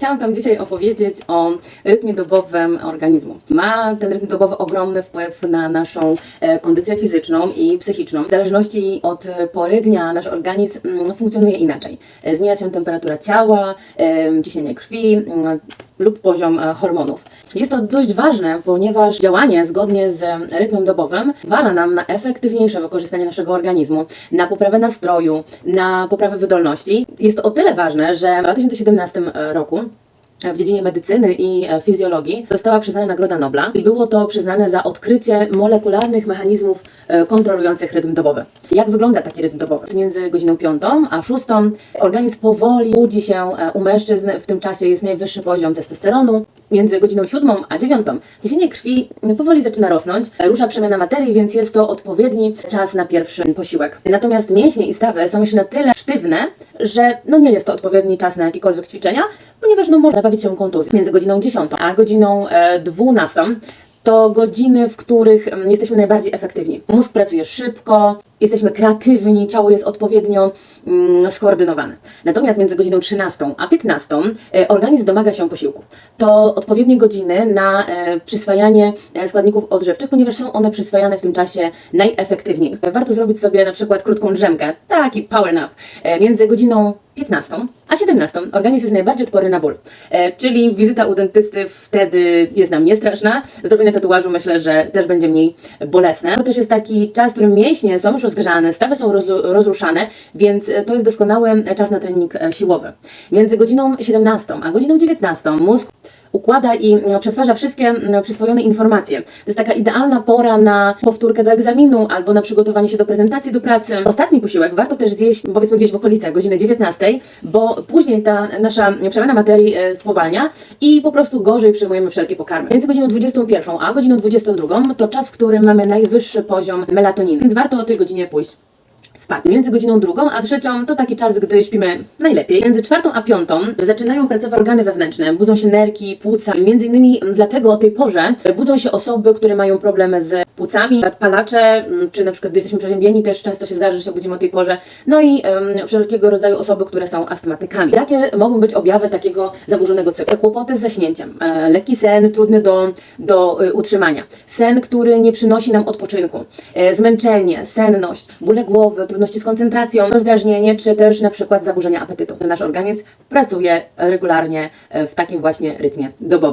Chciałam Wam dzisiaj opowiedzieć o rytmie dobowym organizmu. Ma ten rytm dobowy ogromny wpływ na naszą e, kondycję fizyczną i psychiczną. W zależności od e, pory dnia nasz organizm mm, funkcjonuje inaczej. E, Zmienia się temperatura ciała, ciśnienie krwi mm, lub poziom hormonów. Jest to dość ważne, ponieważ działanie zgodnie z rytmem dobowym pozwala nam na efektywniejsze wykorzystanie naszego organizmu, na poprawę nastroju, na poprawę wydolności. Jest to o tyle ważne, że w 2017 roku w dziedzinie medycyny i e, fizjologii została przyznana Nagroda Nobla i było to przyznane za odkrycie molekularnych mechanizmów e, kontrolujących rytm dobowy. Jak wygląda taki rytm dobowy? Między godziną 5 a 6 organizm powoli budzi się e, u mężczyzn, w tym czasie jest najwyższy poziom testosteronu. Między godziną 7 a 9 ciśnienie krwi powoli zaczyna rosnąć, e, rusza przemiana materii, więc jest to odpowiedni czas na pierwszy posiłek. Natomiast mięśnie i stawy są jeszcze na tyle sztywne, że no nie jest to odpowiedni czas na jakiekolwiek ćwiczenia, ponieważ no można bawić się kontuzją. Między godziną 10 a godziną e, 12 to godziny, w których mm, jesteśmy najbardziej efektywni. Mózg pracuje szybko, jesteśmy kreatywni, ciało jest odpowiednio mm, skoordynowane. Natomiast między godziną 13 a 15 e, organizm domaga się posiłku. To odpowiednie godziny na e, przyswajanie e, składników odżywczych, ponieważ są one przyswajane w tym czasie najefektywniej. Warto zrobić sobie na przykład krótką drzemkę, taki power nap, między godziną 15 a 17 organizm jest najbardziej odporny na ból. E, czyli wizyta u dentysty wtedy jest nam niestraszna. Zrobienie tatuażu myślę, że też będzie mniej bolesne. To też jest taki czas, w którym mięśnie są już rozgrzane, stawy są rozlu- rozruszane, więc e, to jest doskonały czas na trening e, siłowy. Między godziną 17 a godziną 19 mózg układa i mm, przetwarza wszystkie przyswojone informacje. To jest taka idealna pora na powtórkę do egzaminu albo na przygotowanie się do prezentacji do pracy. Ostatni posiłek warto też zjeść powiedzmy gdzieś w okolicach godziny 19, bo później ta nasza przemiana materii e, spowalnia i po prostu gorzej przyjmujemy wszelkie pokarmy. Między godziną 21 a godziną 22 to czas, w którym mamy najwyższy poziom melatoniny, więc warto o tej godzinie pójść spać. Między godziną drugą a trzecią to taki czas, gdy śpimy najlepiej. Między czwartą a piątą zaczynają pracować organy wewnętrzne, budzą się nerki, płuca. Między innymi dlatego o tej porze budzą się osoby, które mają problemy z płucami, palacze, mm, czy na przykład gdy jesteśmy przeziębieni, też często się zdarzy, że się budzimy o tej porze. No i um, wszelkiego rodzaju osoby, które są astmatykami. Jakie mogą być objawy takiego zaburzonego cyklu? Kłopoty z zaśnięciem, e, lekki sen, trudny do, do e, utrzymania, sen, który nie przynosi nam odpoczynku, e, zmęczenie, senność, bóle głowy, trudności z koncentracją, rozdrażnienie, czy też na przykład zaburzenia apetytu. Nasz organizm pracuje regularnie e, w takim właśnie rytmie dobowym.